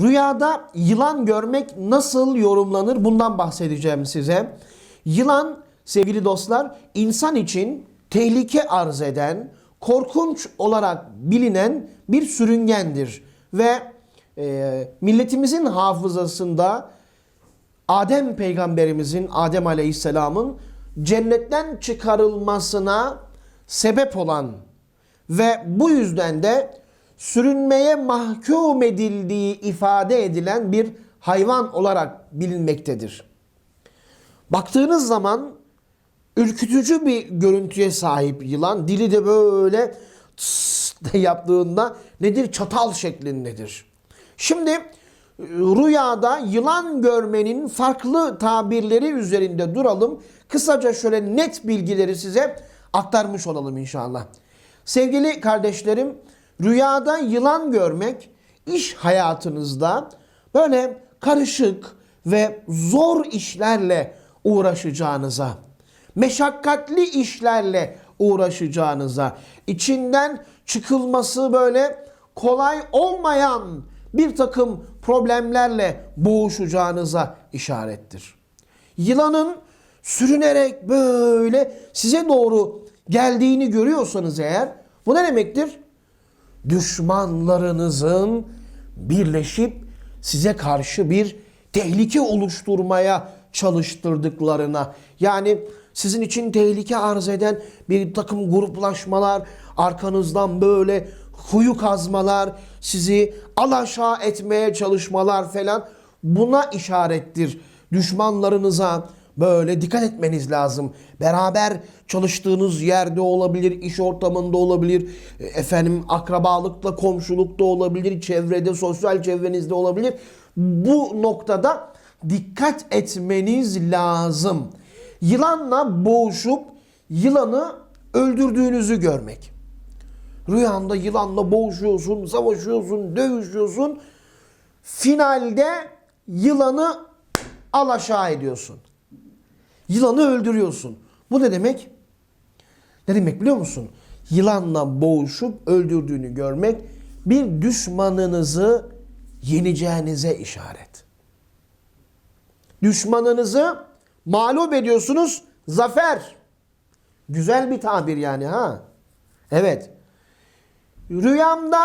Rüyada yılan görmek nasıl yorumlanır? Bundan bahsedeceğim size. Yılan sevgili dostlar insan için tehlike arz eden, korkunç olarak bilinen bir sürüngendir. Ve e, milletimizin hafızasında Adem peygamberimizin, Adem aleyhisselamın cennetten çıkarılmasına sebep olan ve bu yüzden de sürünmeye mahkum edildiği ifade edilen bir hayvan olarak bilinmektedir. Baktığınız zaman ürkütücü bir görüntüye sahip yılan. Dili de böyle diye yaptığında nedir? Çatal şeklindedir. Şimdi rüyada yılan görmenin farklı tabirleri üzerinde duralım. Kısaca şöyle net bilgileri size aktarmış olalım inşallah. Sevgili kardeşlerim, rüyada yılan görmek iş hayatınızda böyle karışık ve zor işlerle uğraşacağınıza, meşakkatli işlerle uğraşacağınıza, içinden çıkılması böyle kolay olmayan bir takım problemlerle boğuşacağınıza işarettir. Yılanın sürünerek böyle size doğru geldiğini görüyorsanız eğer bu ne demektir? Düşmanlarınızın birleşip size karşı bir tehlike oluşturmaya çalıştırdıklarına yani sizin için tehlike arz eden bir takım gruplaşmalar, arkanızdan böyle kuyu kazmalar, sizi alaşağı etmeye çalışmalar falan buna işarettir. Düşmanlarınıza böyle dikkat etmeniz lazım. Beraber çalıştığınız yerde olabilir, iş ortamında olabilir, e, efendim akrabalıkla, komşulukta olabilir, çevrede, sosyal çevrenizde olabilir. Bu noktada dikkat etmeniz lazım. Yılanla boğuşup yılanı öldürdüğünüzü görmek. Rüyanda yılanla boğuşuyorsun, savaşıyorsun, dövüşüyorsun. Finalde yılanı alaşağı ediyorsun. Yılanı öldürüyorsun. Bu ne demek? Ne demek biliyor musun? Yılanla boğuşup öldürdüğünü görmek bir düşmanınızı yeneceğinize işaret. Düşmanınızı mağlup ediyorsunuz. Zafer. Güzel bir tabir yani ha. Evet. Rüyamda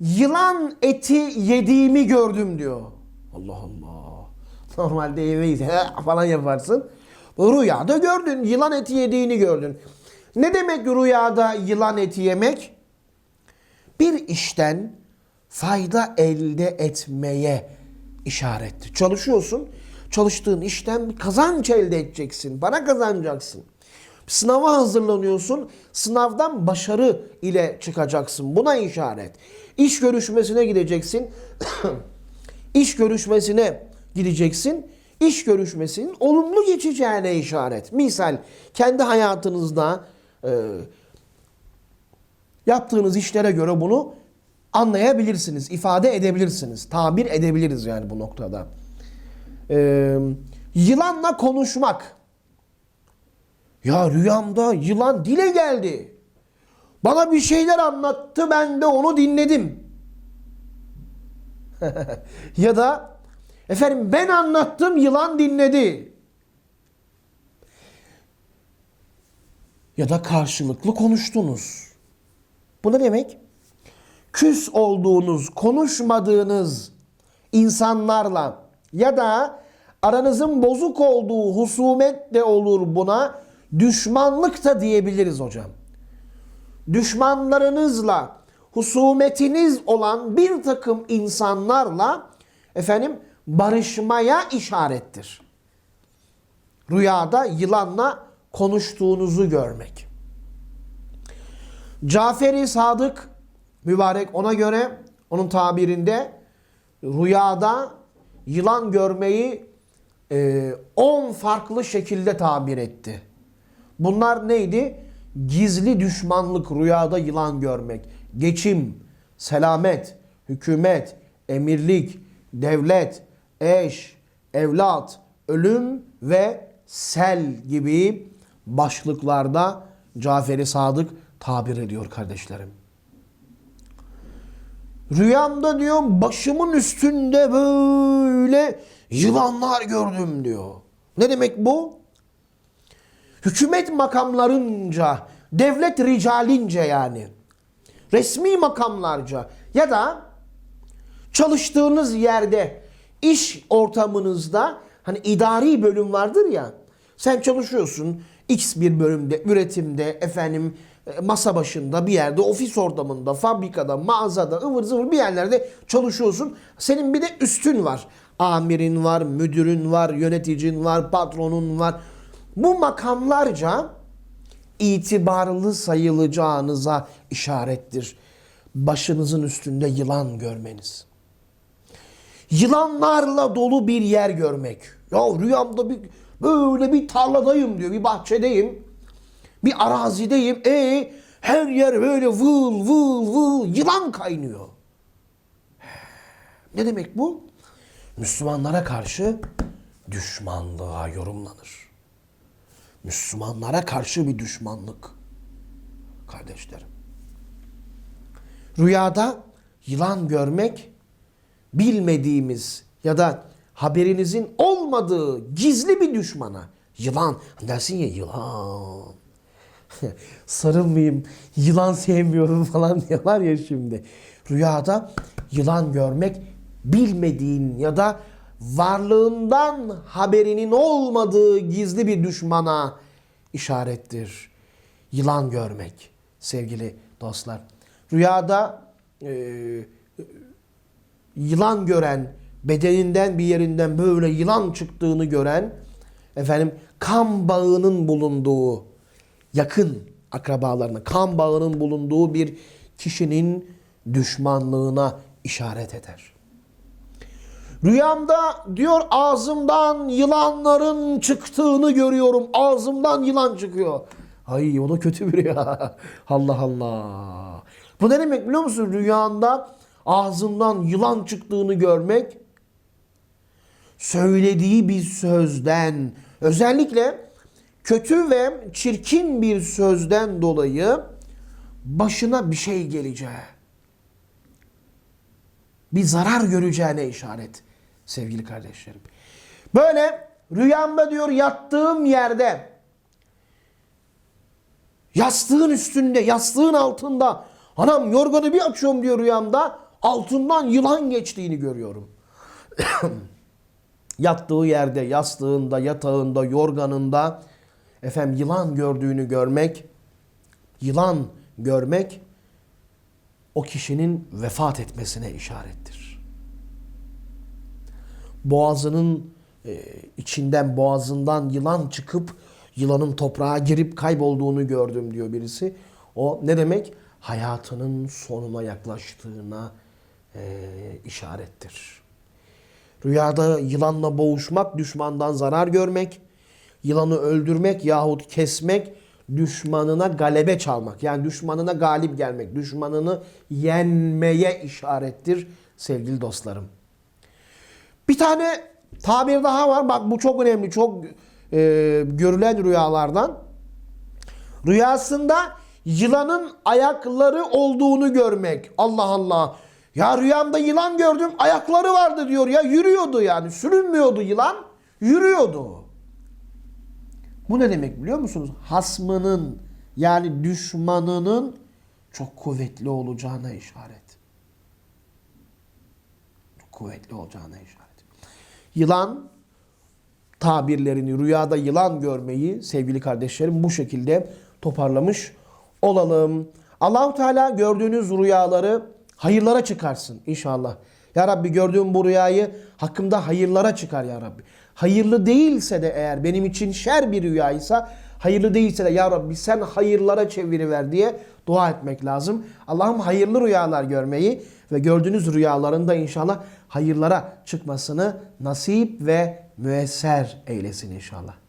yılan eti yediğimi gördüm diyor. Allah Allah. Normalde yemeyiz falan yaparsın. Rüyada gördün. Yılan eti yediğini gördün. Ne demek rüyada yılan eti yemek? Bir işten fayda elde etmeye işarettir. Çalışıyorsun. Çalıştığın işten bir kazanç elde edeceksin. Para kazanacaksın. Sınava hazırlanıyorsun. Sınavdan başarı ile çıkacaksın. Buna işaret. İş görüşmesine gideceksin. İş görüşmesine gideceksin. İş görüşmesinin olumlu geçeceğine işaret. Misal kendi hayatınızda e, yaptığınız işlere göre bunu anlayabilirsiniz, ifade edebilirsiniz. Tabir edebiliriz yani bu noktada. Ee, yılanla konuşmak. Ya rüyamda yılan dile geldi. Bana bir şeyler anlattı ben de onu dinledim. ya da efendim ben anlattım yılan dinledi. Ya da karşılıklı konuştunuz. Bu ne demek? Küs olduğunuz, konuşmadığınız insanlarla ya da aranızın bozuk olduğu husumet de olur buna düşmanlık da diyebiliriz hocam. Düşmanlarınızla husumetiniz olan bir takım insanlarla efendim barışmaya işarettir. Rüyada yılanla konuştuğunuzu görmek. Caferi Sadık mübarek ona göre onun tabirinde rüyada yılan görmeyi 10 e, farklı şekilde tabir etti. Bunlar neydi? Gizli düşmanlık, rüyada yılan görmek, geçim, selamet, hükümet, emirlik, devlet, eş, evlat, ölüm ve sel gibi başlıklarda Caferi Sadık tabir ediyor kardeşlerim. Rüyamda diyor başımın üstünde böyle yılanlar gördüm diyor. Ne demek bu? Hükümet makamlarınca, devlet ricalince yani. Resmi makamlarca ya da çalıştığınız yerde, iş ortamınızda hani idari bölüm vardır ya. Sen çalışıyorsun X bir bölümde, üretimde, efendim e, masa başında bir yerde, ofis ortamında, fabrikada, mağazada, ıvır zıvır bir yerlerde çalışıyorsun. Senin bir de üstün var. Amirin var, müdürün var, yöneticin var, patronun var. Bu makamlarca itibarlı sayılacağınıza işarettir. Başınızın üstünde yılan görmeniz. Yılanlarla dolu bir yer görmek. Ya rüyamda bir böyle bir tarladayım diyor, bir bahçedeyim. Bir arazideyim. E her yer böyle vıl vıl vıl yılan kaynıyor. Ne demek bu? Müslümanlara karşı düşmanlığa yorumlanır. Müslümanlara karşı bir düşmanlık. Kardeşlerim. Rüyada yılan görmek bilmediğimiz ya da haberinizin olmadığı gizli bir düşmana yılan dersin ya yılan sarılmayayım yılan sevmiyorum falan diyorlar ya şimdi. Rüyada yılan görmek bilmediğin ya da varlığından haberinin olmadığı gizli bir düşmana işarettir. Yılan görmek sevgili dostlar. Rüyada e, yılan gören, bedeninden bir yerinden böyle yılan çıktığını gören, efendim kan bağının bulunduğu, yakın akrabalarına kan bağının bulunduğu bir kişinin düşmanlığına işaret eder. Rüyamda diyor ağzımdan yılanların çıktığını görüyorum. Ağzımdan yılan çıkıyor. Ay o da kötü bir rüya. Allah Allah. Bu ne demek biliyor musun? Rüyanda ağzından yılan çıktığını görmek söylediği bir sözden özellikle kötü ve çirkin bir sözden dolayı başına bir şey geleceği, bir zarar göreceğine işaret sevgili kardeşlerim. Böyle rüyamda diyor yattığım yerde yastığın üstünde, yastığın altında anam yorganı bir açıyorum diyor rüyamda altından yılan geçtiğini görüyorum. Yattığı yerde, yastığında, yatağında, yorganında efendim yılan gördüğünü görmek, yılan görmek o kişinin vefat etmesine işarettir. Boğazının e, içinden, boğazından yılan çıkıp yılanın toprağa girip kaybolduğunu gördüm diyor birisi. O ne demek? Hayatının sonuna yaklaştığına e, işarettir. Rüyada yılanla boğuşmak, düşmandan zarar görmek, yılanı öldürmek yahut kesmek, düşmanına galebe çalmak. Yani düşmanına galip gelmek, düşmanını yenmeye işarettir sevgili dostlarım. Bir tane tabir daha var. Bak bu çok önemli, çok e, görülen rüyalardan. Rüyasında yılanın ayakları olduğunu görmek. Allah Allah. Ya rüyamda yılan gördüm ayakları vardı diyor ya yürüyordu yani sürünmüyordu yılan yürüyordu. Bu ne demek biliyor musunuz? Hasmının yani düşmanının çok kuvvetli olacağına işaret. Çok kuvvetli olacağına işaret. Yılan tabirlerini rüyada yılan görmeyi sevgili kardeşlerim bu şekilde toparlamış olalım. Allahu Teala gördüğünüz rüyaları hayırlara çıkarsın inşallah. Ya Rabbi gördüğüm bu rüyayı hakkımda hayırlara çıkar ya Rabbi. Hayırlı değilse de eğer benim için şer bir rüyaysa hayırlı değilse de ya Rabbi sen hayırlara çeviriver diye dua etmek lazım. Allah'ım hayırlı rüyalar görmeyi ve gördüğünüz rüyaların da inşallah hayırlara çıkmasını nasip ve müesser eylesin inşallah.